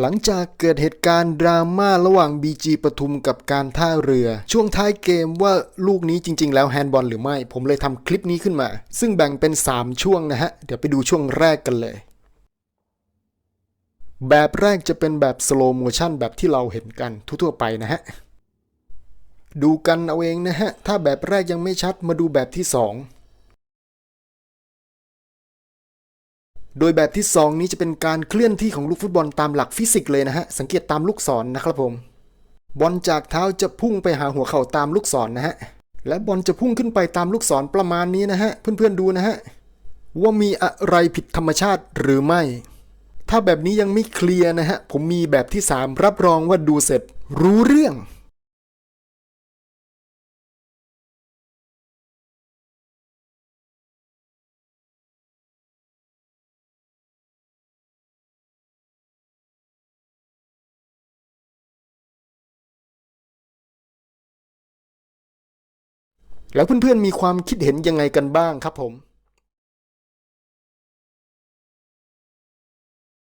หลังจากเกิดเหตุการณ์ดราม่าระหว่าง BG ปทุมกับการท่าเรือ ช่วงท้ายเกมว่าลูกนี้จริง ๆ แล้วแฮนด์บอลหรือไม่ ผมเลยทำคลิปนี้ขึ้นมา ซึ่งแบ่งเป็น 3 ช่วงนะฮะ เดี๋ยวไปดูช่วงแรกกันเลย แบบแรกจะเป็นแบบสโลโมชันแบบที่เราเห็นกันทั่วๆไปนะฮะ ดูกันเอาเองนะฮะ ถ้าแบบแรกยังไม่ชัดมาดูแบบที่ 2 โดยแบบที่ 2 นี้จะเป็นการเคลื่อนที่ของลูกฟุตบอลตามหลักฟิสิกส์เลยนะฮะ สังเกตตามลูกศรนนะครับผม บอลจากเท้าจะพุ่งไปหาหัวเข่าตามลูกศรนนะฮะ และบอลจะพุ่งขึ้นไปตามลูกศรประมาณนี้นะฮะ เพื่อนๆดูนะฮะ ว่ามีอะไรผิดธรรมชาติหรือไม่ ถ้าแบบนี้ยังไม่เคลียร์นะฮะ ผมมีแบบที่ 3 รับรองว่าดูเสร็จรู้เรื่อง แล้วเพื่อนๆมีความคิดเห็นยังไงกันบ้างครับผม